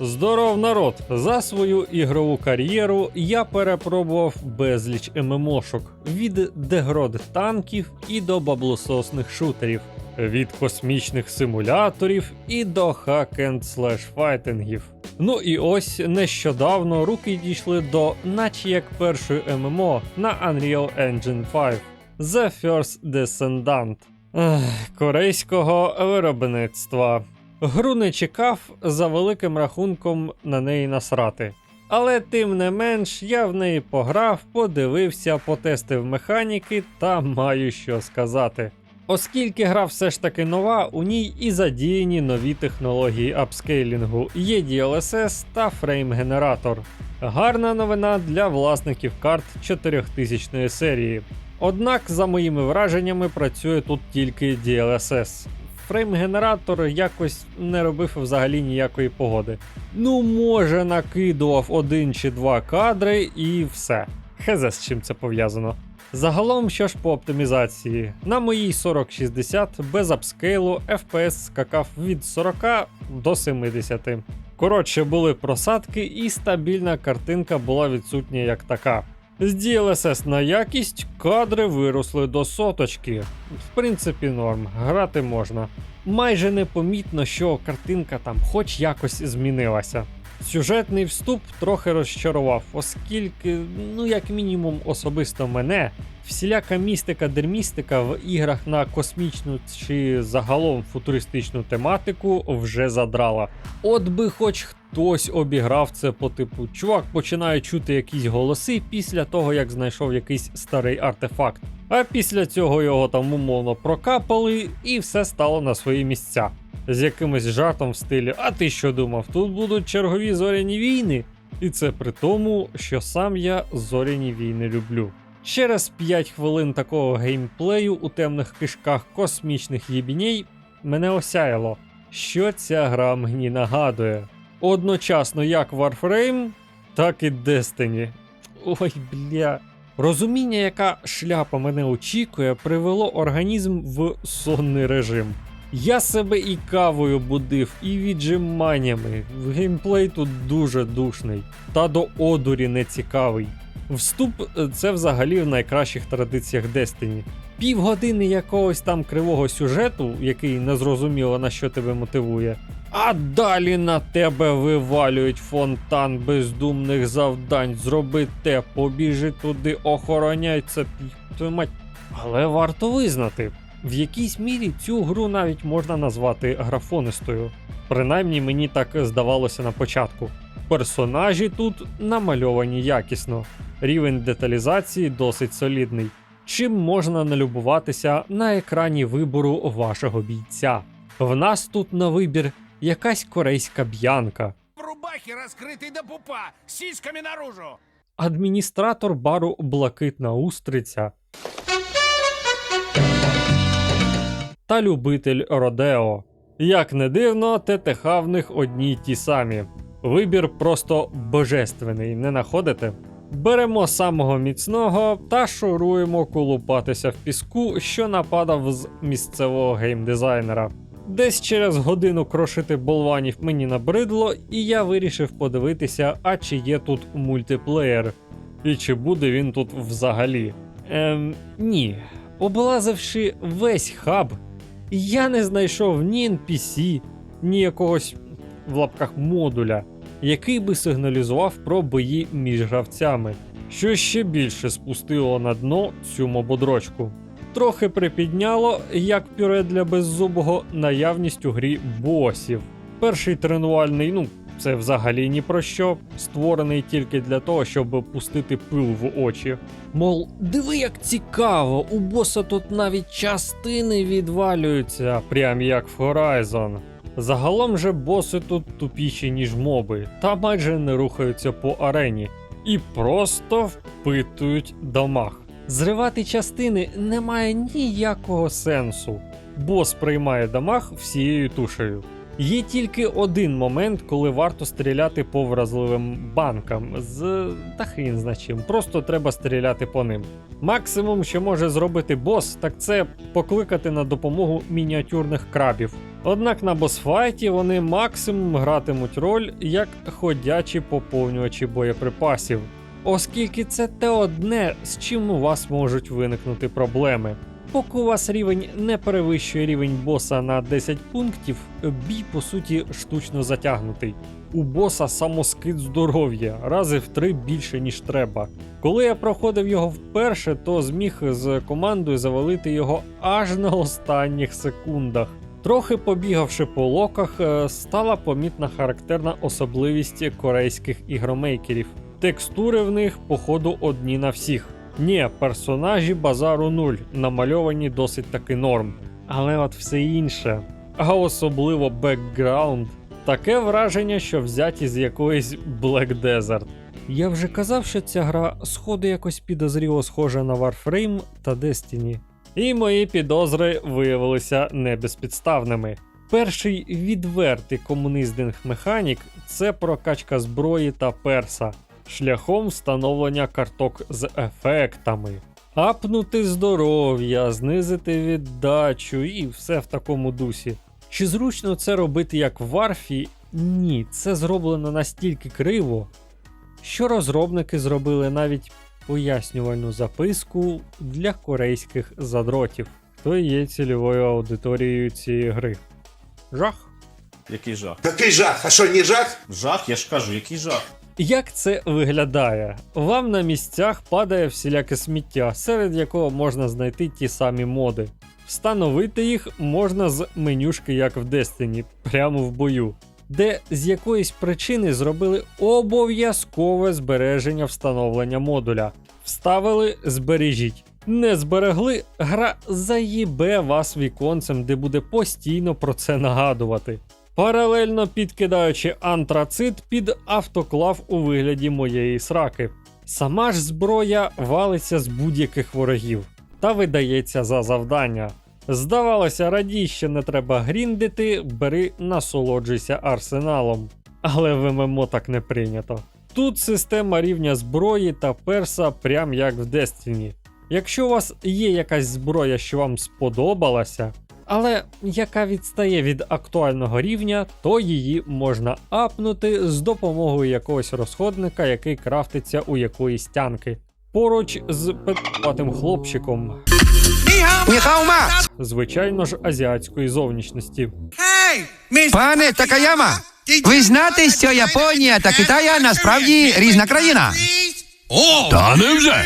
Здоров народ! За свою ігрову кар'єру я перепробував безліч ММОшок від дегрод танків і до баблососних шутерів, від космічних симуляторів і до хакен слеш файтингів. Ну і ось нещодавно руки дійшли до, наче як першої ММО на Unreal Engine 5 The First Descendant Ех, корейського виробництва. Гру не чекав за великим рахунком на неї насрати. Але тим не менш, я в неї пограв, подивився, потестив механіки та маю що сказати. Оскільки гра все ж таки нова, у ній і задіяні нові технології апскейлінгу, є DLSS та фрейм-генератор. Гарна новина для власників карт 4000 серії. Однак, за моїми враженнями, працює тут тільки DLSS. Фрейм-генератор якось не робив взагалі ніякої погоди. Ну, може, накидував один чи два кадри і все. Хезе з чим це пов'язано. Загалом, що ж по оптимізації, на моїй 4060 без апскейлу FPS скакав від 40 до 70. Коротше, були просадки, і стабільна картинка була відсутня як така. З DLSS на якість кадри виросли до соточки. В принципі, норм, грати можна. Майже непомітно, що картинка там хоч якось змінилася. Сюжетний вступ трохи розчарував, оскільки, ну як мінімум, особисто мене, всіляка містика дермістика в іграх на космічну чи загалом футуристичну тематику вже задрала. От би хоч хтось обіграв це по типу, чувак починає чути якісь голоси після того, як знайшов якийсь старий артефакт. А після цього його там умовно прокапали, і все стало на свої місця. З якимось жартом в стилі А ти що думав, тут будуть чергові зоряні війни? І це при тому, що сам я зоряні війни люблю. Через 5 хвилин такого геймплею у темних кишках космічних єбіней мене осяяло, що ця гра мені нагадує. Одночасно як Warframe, так і Destiny. Ой, бля. Розуміння, яка шляпа мене очікує, привело організм в сонний режим. Я себе і кавою будив, і віджиманнями. Геймплей тут дуже душний, та до одурі не цікавий. Вступ е, це взагалі в найкращих традиціях Destiny. Півгодини якогось там кривого сюжету, який незрозуміло на що тебе мотивує. А далі на тебе вивалюють фонтан бездумних завдань. Зроби те, побіжи туди, охороняй це. твою мать. Але варто визнати, в якійсь мірі цю гру навіть можна назвати графонистою. Принаймні мені так здавалося на початку. Персонажі тут намальовані якісно, рівень деталізації досить солідний. Чим можна налюбуватися на екрані вибору вашого бійця? В нас тут на вибір якась корейська б'янка, В раскрытой до пупа, с сиськами наружу. адміністратор бару Блакитна Устриця та любитель Родео. Як не дивно, ТТХ в них одні й ті самі. Вибір просто божественний, не находите? Беремо самого міцного та шуруємо колупатися в піску, що нападав з місцевого геймдизайнера. Десь через годину крошити болванів мені набридло, і я вирішив подивитися, а чи є тут мультиплеєр, і чи буде він тут взагалі. Ем, ні. Облазивши весь хаб, я не знайшов ні NPC, ні якогось в лапках модуля, який би сигналізував про бої між гравцями, що ще більше спустило на дно цю мободрочку. Трохи припідняло, як пюре для беззубого, наявність у грі босів. Перший тренувальний, ну, це взагалі ні про що, створений тільки для того, щоб пустити пил в очі. Мол, диви, як цікаво, у боса тут навіть частини відвалюються, прям як в Horizon. Загалом же боси тут тупіші, ніж моби, та майже не рухаються по арені і просто впитують дамаг. Зривати частини немає ніякого сенсу. Бос приймає дамаг всією тушею. Є тільки один момент, коли варто стріляти по вразливим банкам з та хрін зна чим, просто треба стріляти по ним. Максимум, що може зробити бос, так це покликати на допомогу мініатюрних крабів. Однак на босфайті вони максимум гратимуть роль як ходячі поповнювачі боєприпасів, оскільки це те одне, з чим у вас можуть виникнути проблеми. Поки у вас рівень не перевищує рівень боса на 10 пунктів, бій по суті штучно затягнутий. У боса самоскид здоров'я рази в три більше ніж треба. Коли я проходив його вперше, то зміг з командою завалити його аж на останніх секундах. Трохи побігавши по локах, е, стала помітна характерна особливість корейських ігромейкерів. Текстури в них, походу, одні на всіх. Ні, персонажі базару нуль, намальовані досить таки норм. Але от все інше, а особливо бекграунд, таке враження, що взяті з якоїсь Black Desert. Я вже казав, що ця гра сходу якось підозріло схожа на Warframe та Destiny. І мої підозри виявилися не безпідставними. Перший відвертий комуніздинг механік це прокачка зброї та перса шляхом встановлення карток з ефектами. Апнути здоров'я, знизити віддачу і все в такому дусі. Чи зручно це робити як в Варфі? Ні, це зроблено настільки криво, що розробники зробили навіть пояснювальну записку для корейських задротів, хто є цільовою аудиторією цієї гри. Жах. Який жах? Какой жах? А что, не жах? Жах, я ж кажу, який жах. Як це виглядає? Вам на місцях падає всіляке сміття, серед якого можна знайти ті самі моди. Встановити їх можна з менюшки, як в Destiny, прямо в бою, де з якоїсь причини зробили обов'язкове збереження встановлення модуля. Вставили збережіть. Не зберегли, гра заїбе вас віконцем, де буде постійно про це нагадувати паралельно підкидаючи антрацит під автоклав у вигляді моєї сраки. Сама ж зброя валиться з будь-яких ворогів та видається за завдання. Здавалося, радій, що не треба гріндити, бери насолоджуйся арсеналом. Але в ММО так не прийнято. Тут система рівня зброї та перса прям як в Destiny. Якщо у вас є якась зброя, що вам сподобалася, але яка відстає від актуального рівня, то її можна апнути з допомогою якогось розходника, який крафтиться у якоїсь тянки. Поруч з петпатим хлопчиком, звичайно ж, азіатської зовнішності. Пане Такаяма, ви знаєте, що Японія та Китая насправді різна країна. Та невже?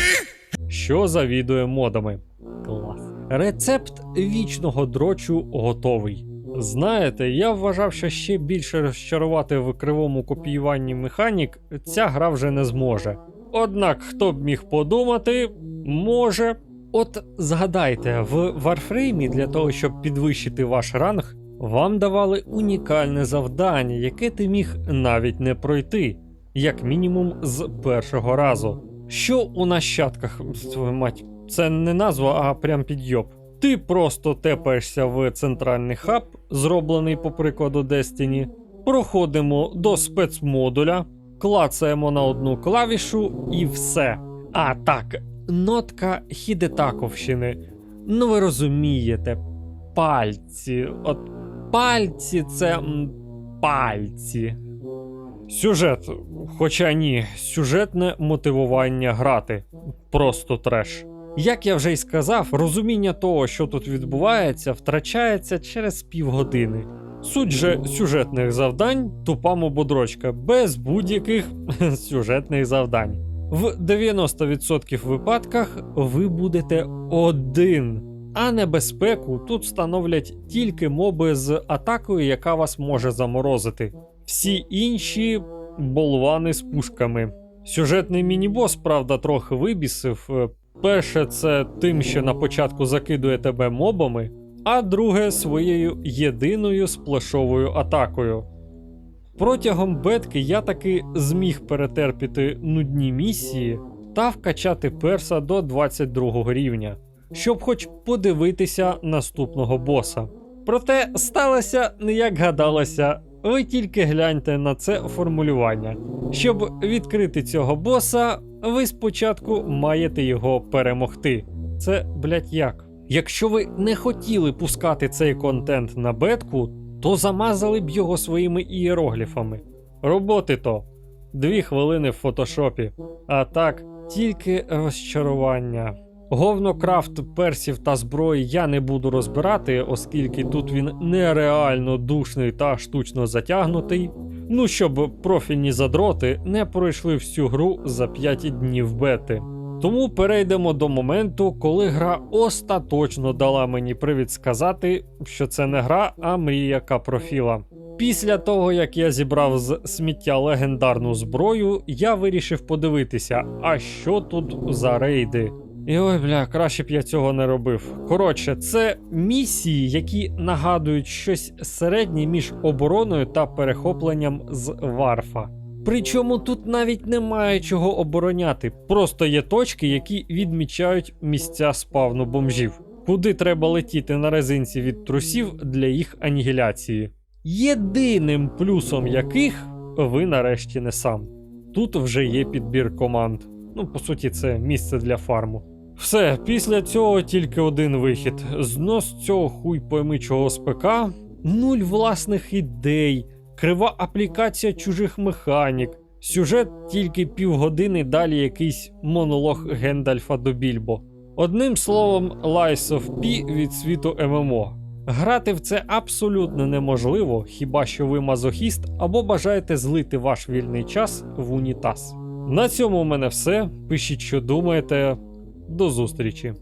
що завідує модами. Клас. Рецепт вічного дрочу готовий. Знаєте, я вважав, що ще більше розчарувати в кривому копіюванні механік ця гра вже не зможе. Однак, хто б міг подумати, може. От згадайте, в Warframe для того, щоб підвищити ваш ранг, вам давали унікальне завдання, яке ти міг навіть не пройти, як мінімум з першого разу. Що у нащадках, твою мать, це не назва, а прям підйоб. Ти просто тепаєшся в центральний хаб, зроблений по прикладу Destiny, проходимо до спецмодуля, клацаємо на одну клавішу і все. А так, нотка Хідетаковщини. Ну ви розумієте, пальці. От пальці це пальці. Сюжет, хоча ні, сюжетне мотивування грати. Просто треш. Як я вже й сказав, розуміння того, що тут відбувається, втрачається через півгодини. Суть же сюжетних завдань тупа мободрочка, без будь-яких сюжетних завдань. В 90% випадках ви будете один, а небезпеку тут становлять тільки моби з атакою, яка вас може заморозити. Всі інші болвани з пушками. Сюжетний мінібос, правда, трохи вибісив. Перше, це тим, що на початку закидує тебе мобами, а друге своєю єдиною сплешовою атакою. Протягом бетки я таки зміг перетерпіти нудні місії та вкачати перса до 22 рівня, щоб хоч подивитися наступного боса. Проте сталося не як гадалося. Ви тільки гляньте на це формулювання. Щоб відкрити цього боса, ви спочатку маєте його перемогти. Це, блять, як? Якщо ви не хотіли пускати цей контент на бетку, то замазали б його своїми ієрогліфами. Роботи то дві хвилини в фотошопі. А так, тільки розчарування. Говнокрафт персів та зброї я не буду розбирати, оскільки тут він нереально душний та штучно затягнутий. Ну, щоб профільні задроти не пройшли всю гру за 5 днів бети. Тому перейдемо до моменту, коли гра остаточно дала мені привід сказати, що це не гра, а мрія капрофіла. Після того, як я зібрав з сміття легендарну зброю, я вирішив подивитися, а що тут за рейди. І ой, бля, краще б я цього не робив. Коротше, це місії, які нагадують щось середнє між обороною та перехопленням з варфа. Причому тут навіть немає чого обороняти, просто є точки, які відмічають місця спавну бомжів, куди треба летіти на резинці від трусів для їх анігіляції. Єдиним плюсом яких ви нарешті не сам. Тут вже є підбір команд. Ну, по суті, це місце для фарму. Все, після цього тільки один вихід. Знос цього хуй пойми чого з нуль власних ідей, крива аплікація чужих механік, сюжет тільки півгодини далі якийсь монолог Гендальфа до Більбо. Одним словом, Lies of P від світу ММО. Грати в це абсолютно неможливо, хіба що ви мазохіст або бажаєте злити ваш вільний час в унітаз. На цьому у мене все. Пишіть, що думаєте. До зустрічі.